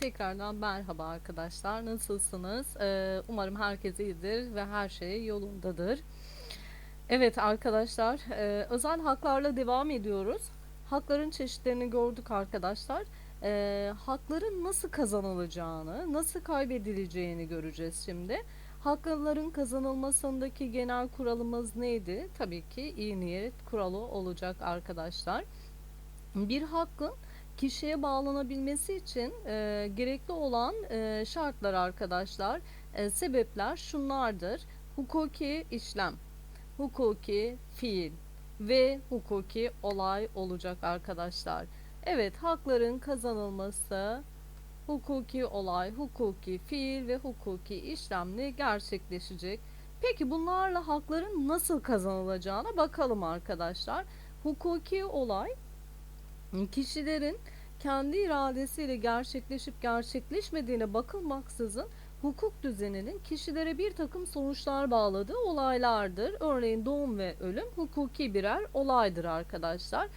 Tekrardan merhaba arkadaşlar. Nasılsınız? Ee, umarım herkes iyidir ve her şey yolundadır. Evet arkadaşlar, e, özel haklarla devam ediyoruz. Hakların çeşitlerini gördük arkadaşlar. Ee, hakların nasıl kazanılacağını, nasıl kaybedileceğini göreceğiz şimdi. Hakların kazanılmasındaki genel kuralımız neydi? Tabii ki iyi niyet kuralı olacak arkadaşlar. Bir hakkın kişiye bağlanabilmesi için e, gerekli olan e, şartlar arkadaşlar, e, sebepler şunlardır. Hukuki işlem, hukuki fiil ve hukuki olay olacak arkadaşlar. Evet, hakların kazanılması hukuki olay, hukuki fiil ve hukuki işlemle gerçekleşecek. Peki bunlarla hakların nasıl kazanılacağına bakalım arkadaşlar. Hukuki olay kişilerin kendi iradesiyle gerçekleşip gerçekleşmediğine bakılmaksızın hukuk düzeninin kişilere bir takım sonuçlar bağladığı olaylardır. Örneğin doğum ve ölüm hukuki birer olaydır arkadaşlar.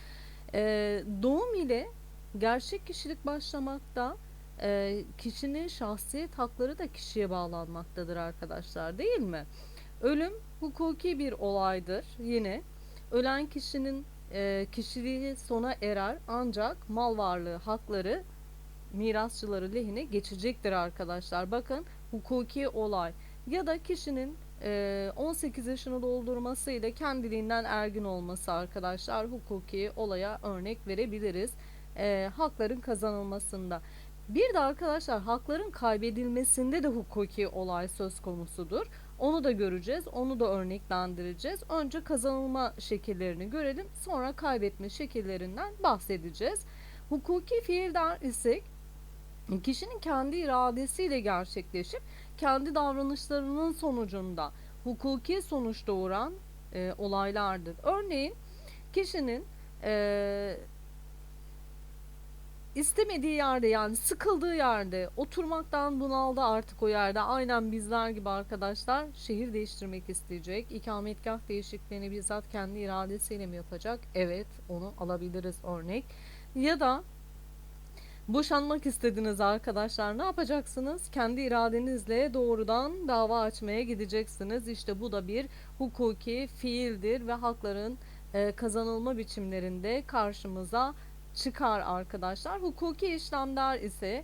Ee, doğum ile gerçek kişilik başlamakta, e, kişinin şahsiyet hakları da kişiye bağlanmaktadır arkadaşlar değil mi? Ölüm hukuki bir olaydır yine. Ölen kişinin e, kişiliği sona erer ancak mal varlığı hakları mirasçıları lehine geçecektir arkadaşlar. Bakın hukuki olay ya da kişinin e, 18 yaşını doldurmasıyla kendiliğinden ergin olması arkadaşlar hukuki olaya örnek verebiliriz. E, hakların kazanılmasında. Bir de arkadaşlar hakların kaybedilmesinde de hukuki olay söz konusudur. Onu da göreceğiz. Onu da örneklendireceğiz. Önce kazanılma şekillerini görelim. Sonra kaybetme şekillerinden bahsedeceğiz. Hukuki fiilden ise kişinin kendi iradesiyle gerçekleşip kendi davranışlarının sonucunda hukuki sonuç doğuran e, olaylardır. Örneğin kişinin e, istemediği yerde yani sıkıldığı yerde oturmaktan bunaldı artık o yerde. Aynen bizler gibi arkadaşlar şehir değiştirmek isteyecek. İkametgah değişikliğini bizzat kendi iradesiyle mi yapacak? Evet onu alabiliriz örnek. Ya da boşanmak istediniz arkadaşlar ne yapacaksınız? Kendi iradenizle doğrudan dava açmaya gideceksiniz. İşte bu da bir hukuki fiildir ve hakların e, kazanılma biçimlerinde karşımıza çıkar arkadaşlar. Hukuki işlemler ise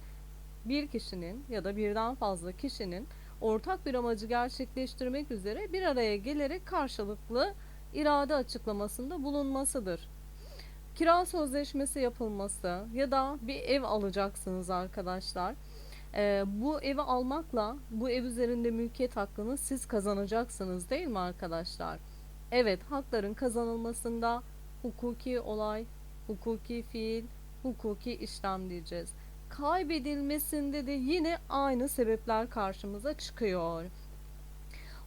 bir kişinin ya da birden fazla kişinin ortak bir amacı gerçekleştirmek üzere bir araya gelerek karşılıklı irade açıklamasında bulunmasıdır. Kira sözleşmesi yapılması ya da bir ev alacaksınız arkadaşlar. Ee, bu evi almakla bu ev üzerinde mülkiyet hakkını siz kazanacaksınız değil mi arkadaşlar? Evet hakların kazanılmasında hukuki olay hukuki fiil, hukuki işlem diyeceğiz. Kaybedilmesinde de yine aynı sebepler karşımıza çıkıyor.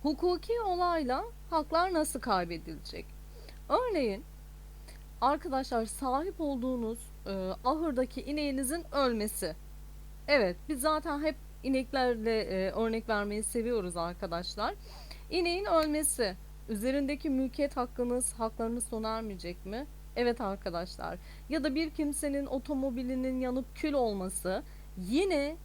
Hukuki olayla haklar nasıl kaybedilecek? Örneğin arkadaşlar sahip olduğunuz e, ahırdaki ineğinizin ölmesi. Evet biz zaten hep ineklerle e, örnek vermeyi seviyoruz arkadaşlar. İneğin ölmesi üzerindeki mülkiyet hakkınız, haklarınız sona ermeyecek mi? Evet arkadaşlar. Ya da bir kimsenin otomobilinin yanıp kül olması yine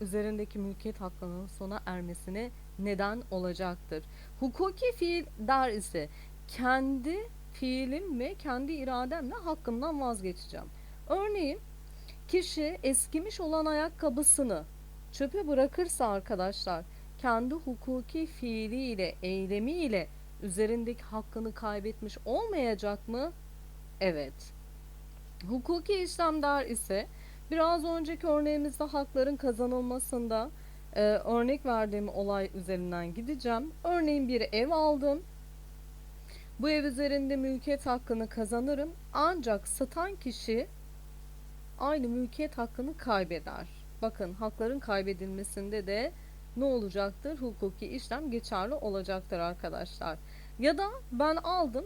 üzerindeki mülkiyet hakkının sona ermesine neden olacaktır. Hukuki fiil der ise kendi fiilim ve kendi irademle hakkımdan vazgeçeceğim. Örneğin kişi eskimiş olan ayakkabısını çöpe bırakırsa arkadaşlar kendi hukuki fiiliyle, eylemiyle üzerindeki hakkını kaybetmiş olmayacak mı? Evet. Hukuki işlemler ise biraz önceki örneğimizde hakların kazanılmasında e, örnek verdiğim olay üzerinden gideceğim. Örneğin bir ev aldım. Bu ev üzerinde mülkiyet hakkını kazanırım. Ancak satan kişi aynı mülkiyet hakkını kaybeder. Bakın hakların kaybedilmesinde de ne olacaktır? Hukuki işlem geçerli olacaktır arkadaşlar. Ya da ben aldım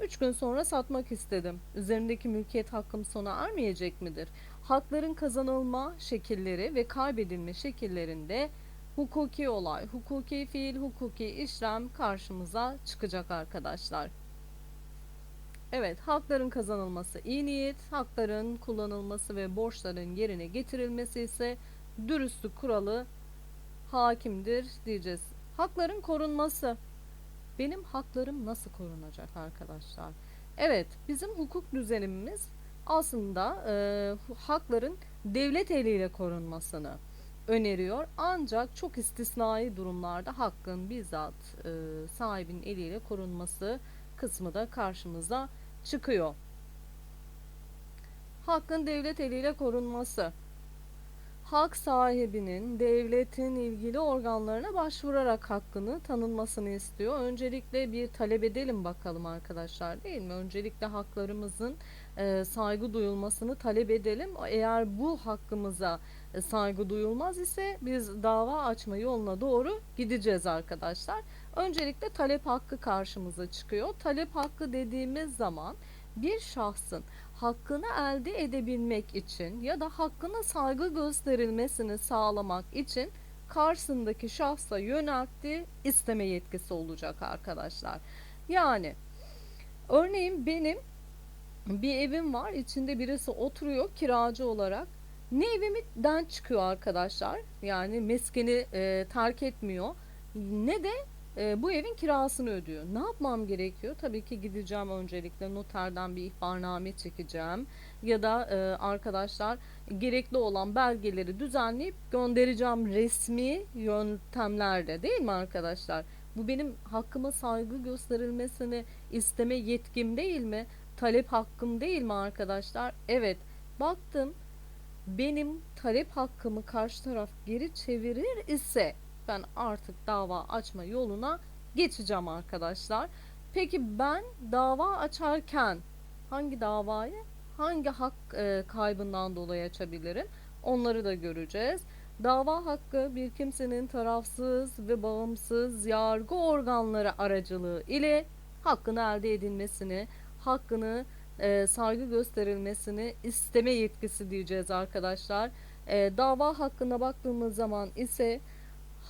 3 gün sonra satmak istedim. Üzerindeki mülkiyet hakkım sona ermeyecek midir? Hakların kazanılma şekilleri ve kaybedilme şekillerinde hukuki olay, hukuki fiil, hukuki işlem karşımıza çıkacak arkadaşlar. Evet, hakların kazanılması iyi niyet, hakların kullanılması ve borçların yerine getirilmesi ise dürüstlük kuralı hakimdir diyeceğiz. Hakların korunması. Benim haklarım nasıl korunacak arkadaşlar? Evet, bizim hukuk düzenimiz aslında e, hakların devlet eliyle korunmasını öneriyor. Ancak çok istisnai durumlarda hakkın bizzat e, sahibin eliyle korunması kısmı da karşımıza çıkıyor. Hakkın devlet eliyle korunması. Hak sahibinin devletin ilgili organlarına başvurarak hakkını tanınmasını istiyor. Öncelikle bir talep edelim bakalım arkadaşlar değil mi? Öncelikle haklarımızın e, saygı duyulmasını talep edelim. Eğer bu hakkımıza e, saygı duyulmaz ise biz dava açma yoluna doğru gideceğiz arkadaşlar. Öncelikle talep hakkı karşımıza çıkıyor. Talep hakkı dediğimiz zaman bir şahsın hakkını elde edebilmek için ya da hakkına saygı gösterilmesini sağlamak için karşısındaki şahsa yönelttiği isteme yetkisi olacak arkadaşlar. Yani örneğin benim bir evim var içinde birisi oturuyor kiracı olarak. Ne evimden çıkıyor arkadaşlar? Yani meskeni e, terk etmiyor. Ne de e, bu evin kirasını ödüyor. Ne yapmam gerekiyor? Tabii ki gideceğim öncelikle noterden bir ihbarname çekeceğim ya da e, arkadaşlar gerekli olan belgeleri düzenleyip göndereceğim resmi yöntemlerle değil mi arkadaşlar? Bu benim hakkıma saygı gösterilmesini isteme yetkim değil mi? Talep hakkım değil mi arkadaşlar? Evet. Baktım benim talep hakkımı karşı taraf geri çevirir ise ben artık dava açma yoluna geçeceğim arkadaşlar. Peki ben dava açarken hangi davayı hangi hak e, kaybından dolayı açabilirim? Onları da göreceğiz. Dava hakkı bir kimsenin tarafsız ve bağımsız yargı organları aracılığı ile hakkını elde edilmesini, hakkını e, saygı gösterilmesini isteme yetkisi diyeceğiz arkadaşlar. E, dava hakkına baktığımız zaman ise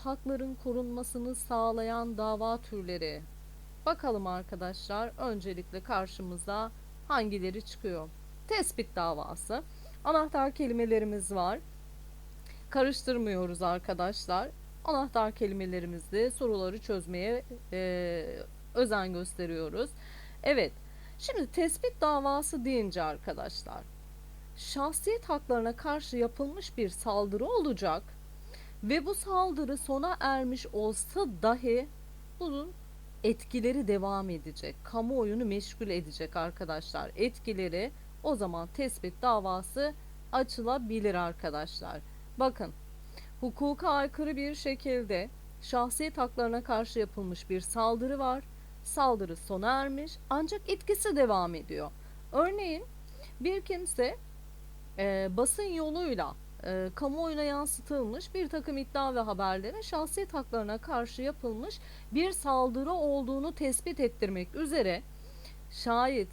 hakların korunmasını sağlayan dava türleri. Bakalım arkadaşlar öncelikle karşımıza hangileri çıkıyor? Tespit davası. Anahtar kelimelerimiz var. Karıştırmıyoruz arkadaşlar. Anahtar kelimelerimizde soruları çözmeye e, özen gösteriyoruz. Evet. Şimdi tespit davası deyince arkadaşlar şahsiyet haklarına karşı yapılmış bir saldırı olacak ve bu saldırı sona ermiş olsa dahi bunun etkileri devam edecek. Kamuoyunu meşgul edecek arkadaşlar. Etkileri o zaman tespit davası açılabilir arkadaşlar. Bakın hukuka aykırı bir şekilde şahsiyet haklarına karşı yapılmış bir saldırı var. Saldırı sona ermiş ancak etkisi devam ediyor. Örneğin bir kimse e, basın yoluyla e, kamuoyuna yansıtılmış bir takım iddia ve haberlerin şahsiyet haklarına karşı yapılmış bir saldırı olduğunu tespit ettirmek üzere şayet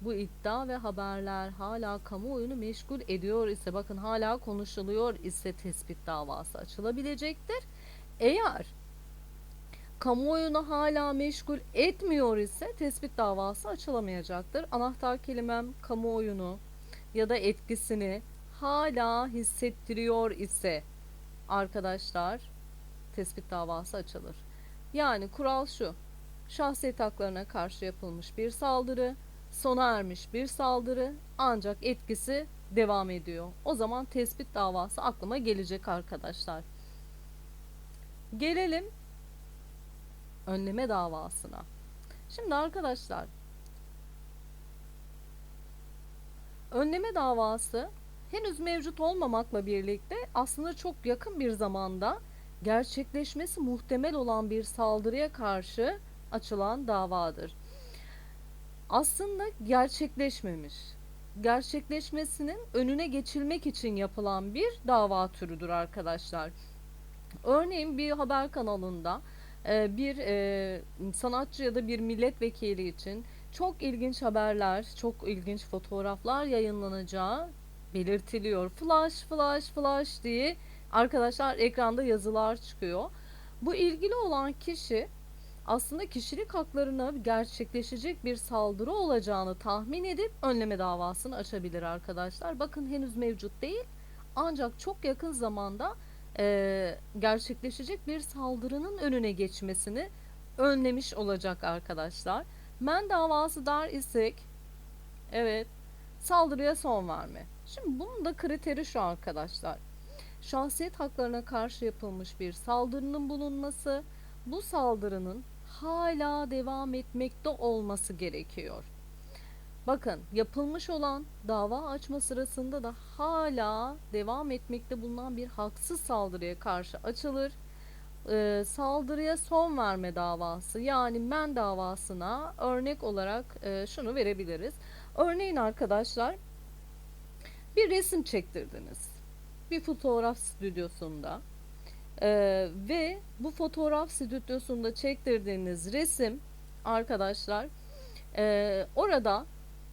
bu iddia ve haberler hala kamuoyunu meşgul ediyor ise bakın hala konuşuluyor ise tespit davası açılabilecektir. Eğer kamuoyunu hala meşgul etmiyor ise tespit davası açılamayacaktır. Anahtar kelimem kamuoyunu ya da etkisini hala hissettiriyor ise arkadaşlar tespit davası açılır. Yani kural şu. Şahsiyet haklarına karşı yapılmış bir saldırı, sona ermiş bir saldırı ancak etkisi devam ediyor. O zaman tespit davası aklıma gelecek arkadaşlar. Gelelim önleme davasına. Şimdi arkadaşlar önleme davası henüz mevcut olmamakla birlikte aslında çok yakın bir zamanda gerçekleşmesi muhtemel olan bir saldırıya karşı açılan davadır. Aslında gerçekleşmemiş. Gerçekleşmesinin önüne geçilmek için yapılan bir dava türüdür arkadaşlar. Örneğin bir haber kanalında e, bir e, sanatçı ya da bir milletvekili için çok ilginç haberler, çok ilginç fotoğraflar yayınlanacağı belirtiliyor. Flash, flash, flash diye arkadaşlar ekranda yazılar çıkıyor. Bu ilgili olan kişi aslında kişilik haklarına gerçekleşecek bir saldırı olacağını tahmin edip önleme davasını açabilir arkadaşlar. Bakın henüz mevcut değil Ancak çok yakın zamanda e, gerçekleşecek bir saldırının önüne geçmesini önlemiş olacak arkadaşlar. Men davası der isek evet saldırıya son verme. Şimdi bunun da kriteri şu arkadaşlar. Şahsiyet haklarına karşı yapılmış bir saldırının bulunması, bu saldırının hala devam etmekte olması gerekiyor. Bakın yapılmış olan dava açma sırasında da hala devam etmekte bulunan bir haksız saldırıya karşı açılır. Ee, saldırıya son verme davası yani men davasına örnek olarak e, şunu verebiliriz. Örneğin arkadaşlar bir resim çektirdiniz. Bir fotoğraf stüdyosunda. Ee, ve bu fotoğraf stüdyosunda çektirdiğiniz resim arkadaşlar e, orada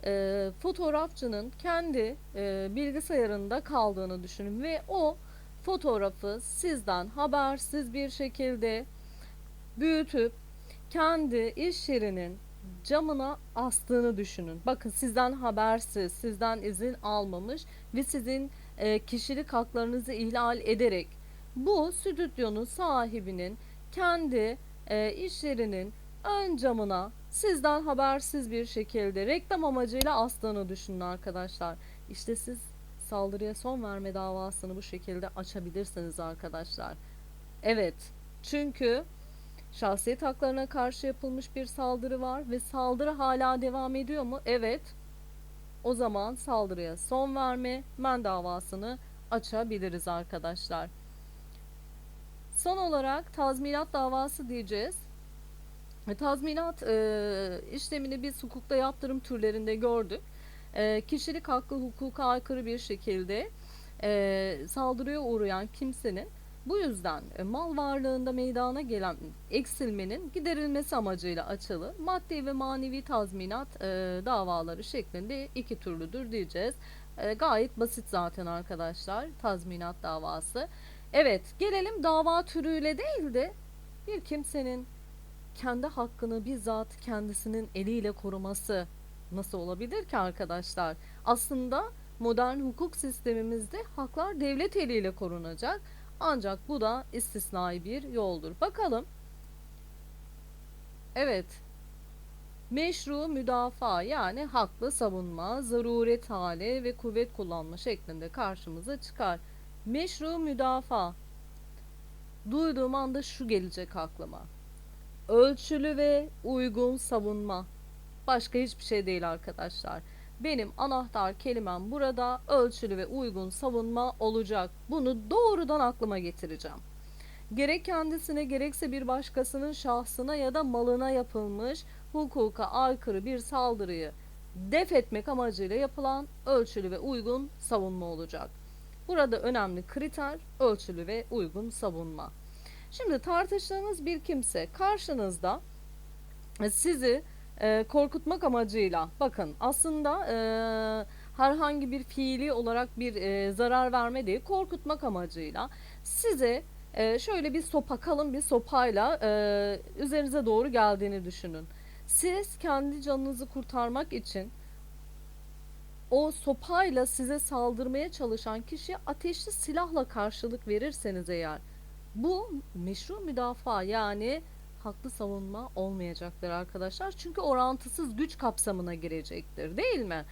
e, fotoğrafçının kendi e, bilgisayarında kaldığını düşünün ve o fotoğrafı sizden habersiz bir şekilde büyütüp kendi iş yerinin camına astığını düşünün. Bakın sizden habersiz, sizden izin almamış ve sizin e, kişilik haklarınızı ihlal ederek bu stüdyonun sahibinin kendi e, iş yerinin ön camına sizden habersiz bir şekilde reklam amacıyla astığını düşünün arkadaşlar. İşte siz saldırıya son verme davasını bu şekilde açabilirsiniz arkadaşlar. Evet, çünkü şahsiyet haklarına karşı yapılmış bir saldırı var ve saldırı hala devam ediyor mu? Evet. O zaman saldırıya son verme men davasını açabiliriz arkadaşlar. Son olarak tazminat davası diyeceğiz. Tazminat e, işlemini biz hukukta yaptırım türlerinde gördük. E, kişilik hakkı hukuka aykırı bir şekilde e, saldırıya uğrayan kimsenin bu yüzden e, mal varlığında meydana gelen eksilmenin giderilmesi amacıyla açılı maddi ve manevi tazminat e, davaları şeklinde iki türlüdür diyeceğiz. E, gayet basit zaten arkadaşlar tazminat davası. Evet gelelim dava türüyle değil de bir kimsenin kendi hakkını bizzat kendisinin eliyle koruması nasıl olabilir ki arkadaşlar? Aslında modern hukuk sistemimizde haklar devlet eliyle korunacak. Ancak bu da istisnai bir yoldur. Bakalım. Evet. Meşru müdafaa yani haklı savunma, zaruret hali ve kuvvet kullanma şeklinde karşımıza çıkar. Meşru müdafaa. Duyduğum anda şu gelecek aklıma. Ölçülü ve uygun savunma. Başka hiçbir şey değil arkadaşlar. Benim anahtar kelimem burada ölçülü ve uygun savunma olacak. Bunu doğrudan aklıma getireceğim. Gerek kendisine gerekse bir başkasının şahsına ya da malına yapılmış hukuka aykırı bir saldırıyı def etmek amacıyla yapılan ölçülü ve uygun savunma olacak. Burada önemli kriter ölçülü ve uygun savunma. Şimdi tartıştığınız bir kimse karşınızda sizi e, korkutmak amacıyla bakın aslında e, herhangi bir fiili olarak bir e, zarar verme değil korkutmak amacıyla size e, şöyle bir sopa kalın bir sopayla e, üzerinize doğru geldiğini düşünün. Siz kendi canınızı kurtarmak için o sopayla size saldırmaya çalışan kişiye ateşli silahla karşılık verirseniz eğer bu meşru müdafaa yani haklı savunma olmayacaktır arkadaşlar. Çünkü orantısız güç kapsamına girecektir değil mi?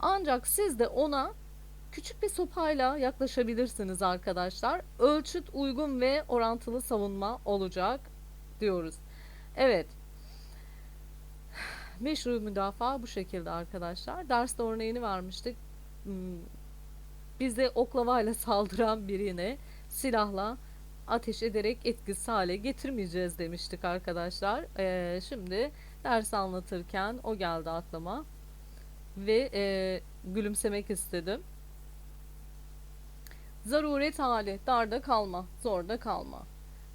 Ancak siz de ona küçük bir sopayla yaklaşabilirsiniz arkadaşlar. Ölçüt uygun ve orantılı savunma olacak diyoruz. Evet. Meşru müdafaa bu şekilde arkadaşlar. Derste örneğini vermiştik. Hmm, Bize oklavayla saldıran birine silahla ateş ederek etkisiz hale getirmeyeceğiz demiştik arkadaşlar. Ee, şimdi ders anlatırken o geldi aklıma ve e, gülümsemek istedim. Zaruret hali, darda kalma, zorda kalma.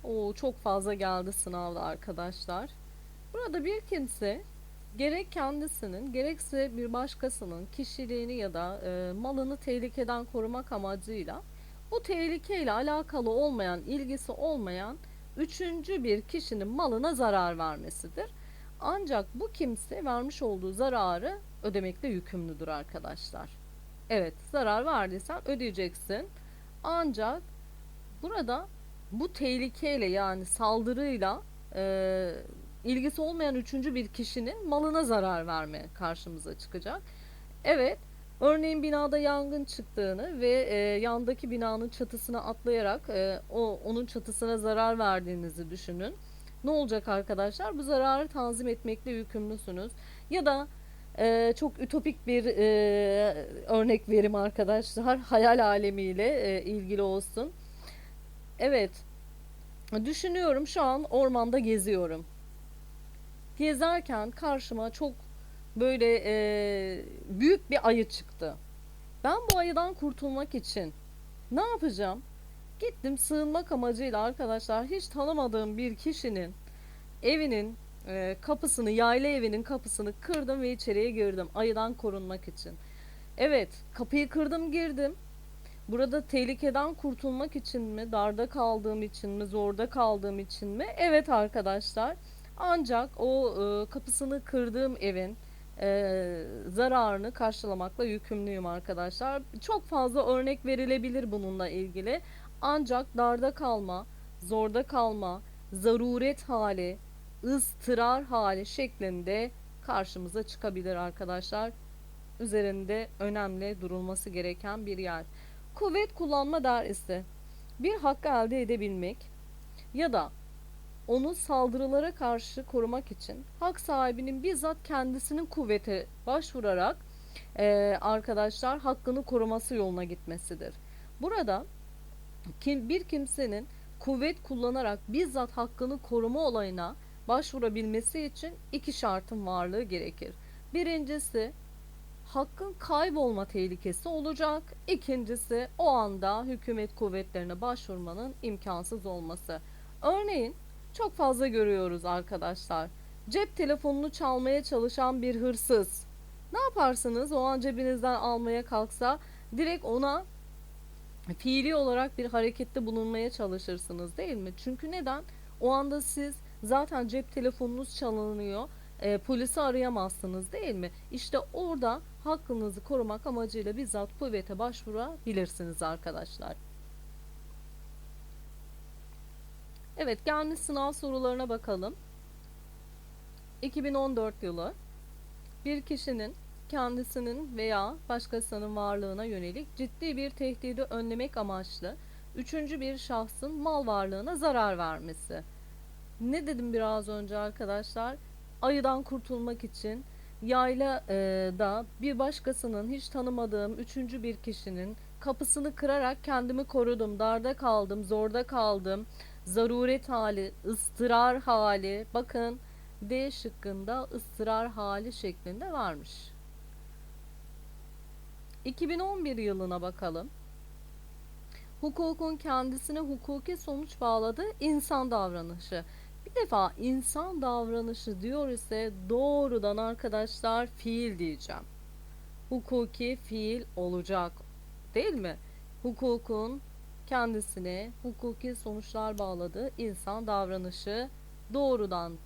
Oo, çok fazla geldi sınavda arkadaşlar. Burada bir kimse gerek kendisinin gerekse bir başkasının kişiliğini ya da e, malını tehlikeden korumak amacıyla bu tehlikeyle alakalı olmayan, ilgisi olmayan üçüncü bir kişinin malına zarar vermesidir. Ancak bu kimse vermiş olduğu zararı ödemekle yükümlüdür arkadaşlar. Evet, zarar verdiysen ödeyeceksin. Ancak burada bu tehlikeyle yani saldırıyla e, ilgisi olmayan üçüncü bir kişinin malına zarar verme karşımıza çıkacak. Evet, örneğin binada yangın çıktığını ve e, yandaki binanın çatısına atlayarak e, o onun çatısına zarar verdiğinizi düşünün. Ne olacak arkadaşlar? Bu zararı tanzim etmekle yükümlüsünüz. Ya da e, çok ütopik bir e, örnek verim arkadaşlar. Hayal alemiyle e, ilgili olsun. Evet, düşünüyorum şu an ormanda geziyorum. Gezerken karşıma çok böyle e, büyük bir ayı çıktı. Ben bu ayıdan kurtulmak için ne yapacağım? Gittim sığınmak amacıyla arkadaşlar hiç tanımadığım bir kişinin evinin e, kapısını, yayla evinin kapısını kırdım ve içeriye girdim ayıdan korunmak için. Evet, kapıyı kırdım, girdim. Burada tehlikeden kurtulmak için mi, darda kaldığım için mi, zorda kaldığım için mi? Evet arkadaşlar. Ancak o e, kapısını kırdığım evin e, zararını karşılamakla yükümlüyüm arkadaşlar. Çok fazla örnek verilebilir bununla ilgili. Ancak darda kalma, zorda kalma, zaruret hali, ıstırar hali şeklinde karşımıza çıkabilir arkadaşlar. Üzerinde önemli durulması gereken bir yer. Kuvvet kullanma der ise bir hakkı elde edebilmek ya da onu saldırılara karşı korumak için hak sahibinin bizzat kendisinin kuvvete başvurarak e, arkadaşlar hakkını koruması yoluna gitmesidir. Burada kim, bir kimsenin kuvvet kullanarak bizzat hakkını koruma olayına başvurabilmesi için iki şartın varlığı gerekir. Birincisi hakkın kaybolma tehlikesi olacak. İkincisi o anda hükümet kuvvetlerine başvurmanın imkansız olması. Örneğin çok fazla görüyoruz arkadaşlar. Cep telefonunu çalmaya çalışan bir hırsız. Ne yaparsınız? O an cebinizden almaya kalksa direkt ona fiili olarak bir harekette bulunmaya çalışırsınız değil mi? Çünkü neden? O anda siz zaten cep telefonunuz çalınıyor. E, polisi arayamazsınız değil mi? İşte orada hakkınızı korumak amacıyla bizzat kuvvete başvurabilirsiniz arkadaşlar. Evet gelmiş sınav sorularına bakalım. 2014 yılı bir kişinin kendisinin veya başkasının varlığına yönelik ciddi bir tehdidi önlemek amaçlı üçüncü bir şahsın mal varlığına zarar vermesi. Ne dedim biraz önce arkadaşlar? Ayıdan kurtulmak için yayla e, da bir başkasının hiç tanımadığım üçüncü bir kişinin kapısını kırarak kendimi korudum, darda kaldım, zorda kaldım, zaruret hali, ıstırar hali, bakın D şıkkında ıstırar hali şeklinde varmış. 2011 yılına bakalım. Hukukun kendisine hukuki sonuç bağladığı insan davranışı. Bir defa insan davranışı diyor ise doğrudan arkadaşlar fiil diyeceğim. Hukuki fiil olacak. Değil mi? Hukukun kendisine hukuki sonuçlar bağladığı insan davranışı doğrudan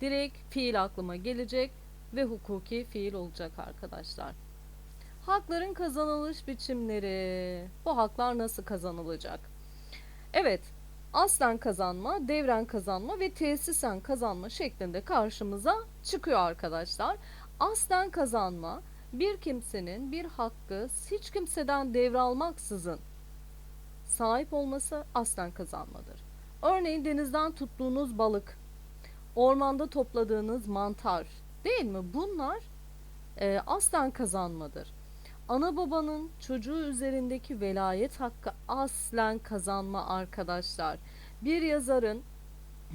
direkt fiil aklıma gelecek ve hukuki fiil olacak arkadaşlar. Hakların kazanılış biçimleri. Bu haklar nasıl kazanılacak? Evet, aslen kazanma, devren kazanma ve tesisen kazanma şeklinde karşımıza çıkıyor arkadaşlar. Aslen kazanma bir kimsenin bir hakkı hiç kimseden devralmaksızın sahip olması aslen kazanmadır. Örneğin denizden tuttuğunuz balık, ormanda topladığınız mantar değil mi? Bunlar e, aslen kazanmadır. Ana babanın çocuğu üzerindeki velayet hakkı aslen kazanma arkadaşlar. Bir yazarın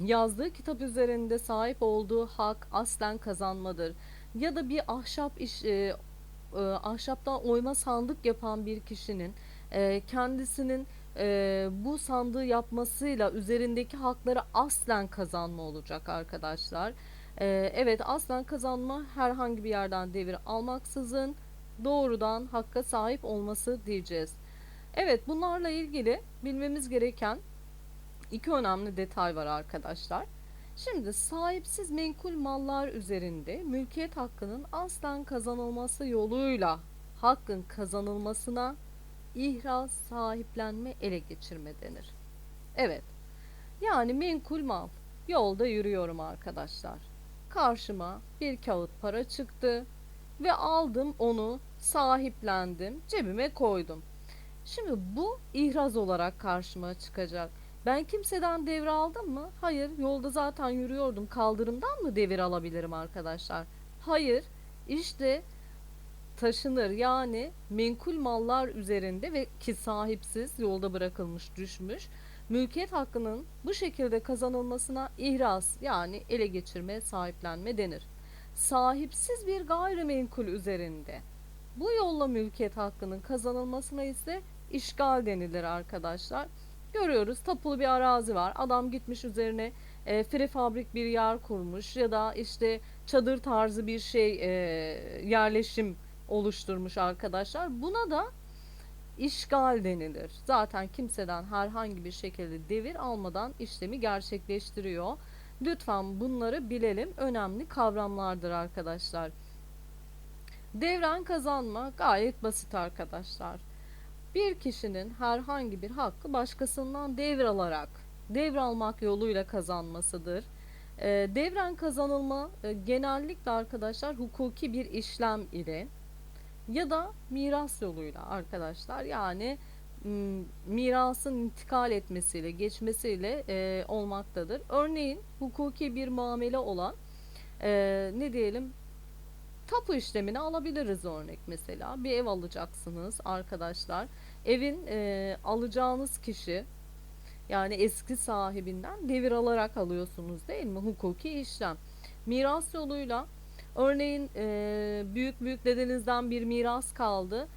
yazdığı kitap üzerinde sahip olduğu hak aslen kazanmadır. Ya da bir ahşap iş e, e, ahşaptan oyma sandık yapan bir kişinin e, kendisinin e, bu sandığı yapmasıyla üzerindeki hakları aslen kazanma olacak arkadaşlar. E, evet aslen kazanma herhangi bir yerden devir almaksızın doğrudan hakka sahip olması diyeceğiz. Evet bunlarla ilgili bilmemiz gereken iki önemli detay var arkadaşlar. Şimdi sahipsiz menkul mallar üzerinde mülkiyet hakkının aslen kazanılması yoluyla hakkın kazanılmasına ihraz, sahiplenme, ele geçirme denir. Evet. Yani menkul mal. Yolda yürüyorum arkadaşlar. Karşıma bir kağıt para çıktı ve aldım onu, sahiplendim, cebime koydum. Şimdi bu ihraz olarak karşıma çıkacak. Ben kimseden devir aldım mı? Hayır. Yolda zaten yürüyordum. Kaldırımdan mı devir alabilirim arkadaşlar? Hayır. İşte taşınır yani menkul mallar üzerinde ve ki sahipsiz yolda bırakılmış düşmüş mülkiyet hakkının bu şekilde kazanılmasına ihraz yani ele geçirme sahiplenme denir. Sahipsiz bir gayrimenkul üzerinde bu yolla mülkiyet hakkının kazanılmasına ise işgal denilir arkadaşlar. Görüyoruz tapulu bir arazi var. Adam gitmiş üzerine e, prefabrik bir yer kurmuş ya da işte çadır tarzı bir şey e, yerleşim oluşturmuş arkadaşlar. Buna da işgal denilir. Zaten kimseden herhangi bir şekilde devir almadan işlemi gerçekleştiriyor. Lütfen bunları bilelim. Önemli kavramlardır arkadaşlar. Devren kazanma gayet basit arkadaşlar. Bir kişinin herhangi bir hakkı başkasından devir alarak devralmak yoluyla kazanmasıdır. E, devren kazanılma e, genellikle arkadaşlar hukuki bir işlem ile ya da miras yoluyla arkadaşlar yani mirasın intikal etmesiyle geçmesiyle e, olmaktadır. Örneğin hukuki bir muamele olan e, ne diyelim tapu işlemini alabiliriz örnek mesela. Bir ev alacaksınız arkadaşlar. Evin e, alacağınız kişi yani eski sahibinden devir alarak alıyorsunuz değil mi? Hukuki işlem. Miras yoluyla örneğin e, büyük büyük dedenizden bir miras kaldı.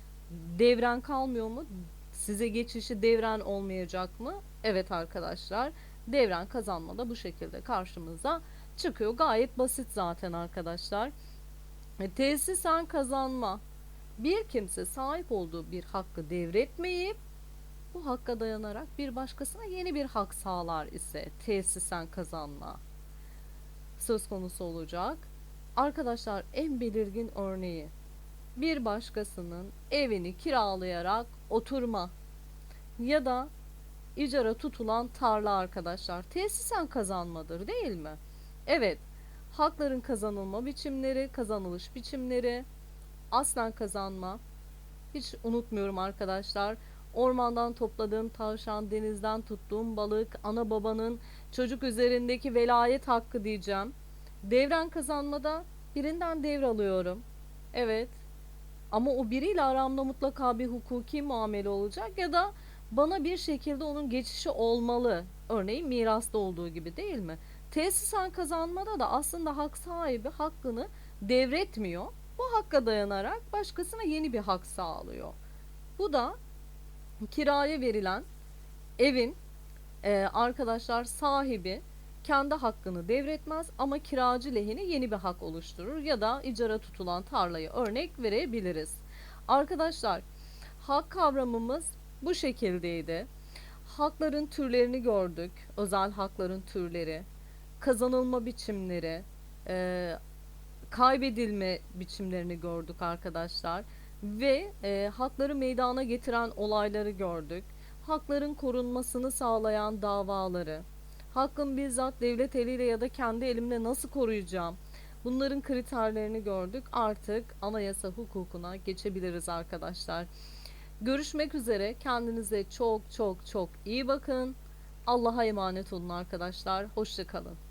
Devren kalmıyor mu? Size geçişi devren olmayacak mı? Evet arkadaşlar devren kazanma da bu şekilde karşımıza çıkıyor. Gayet basit zaten arkadaşlar. E, tesisen kazanma. Bir kimse sahip olduğu bir hakkı devretmeyip bu hakka dayanarak bir başkasına yeni bir hak sağlar ise tesisen kazanma söz konusu olacak. Arkadaşlar en belirgin örneği bir başkasının evini kiralayarak oturma ya da icara tutulan tarla arkadaşlar tesisen kazanmadır değil mi? Evet hakların kazanılma biçimleri, kazanılış biçimleri, aslen kazanma. Hiç unutmuyorum arkadaşlar. Ormandan topladığım tavşan, denizden tuttuğum balık, ana babanın çocuk üzerindeki velayet hakkı diyeceğim. Devren kazanmada birinden devralıyorum. Evet. Ama o biriyle aramda mutlaka bir hukuki muamele olacak ya da bana bir şekilde onun geçişi olmalı. Örneğin mirasta olduğu gibi değil mi? Tesisen kazanmada da aslında hak sahibi hakkını devretmiyor. Bu hakka dayanarak başkasına yeni bir hak sağlıyor. Bu da kiraya verilen evin e, arkadaşlar sahibi kendi hakkını devretmez ama kiracı lehine yeni bir hak oluşturur ya da icara tutulan tarlayı örnek verebiliriz. Arkadaşlar hak kavramımız bu şekildeydi. Hakların türlerini gördük. Özel hakların türleri, kazanılma biçimleri, e, kaybedilme biçimlerini gördük arkadaşlar ve e, hakları meydana getiren olayları gördük. Hakların korunmasını sağlayan davaları, hakkın bizzat devlet eliyle ya da kendi elimle nasıl koruyacağım? Bunların kriterlerini gördük. Artık anayasa hukukuna geçebiliriz arkadaşlar. Görüşmek üzere. Kendinize çok çok çok iyi bakın. Allah'a emanet olun arkadaşlar. Hoşçakalın.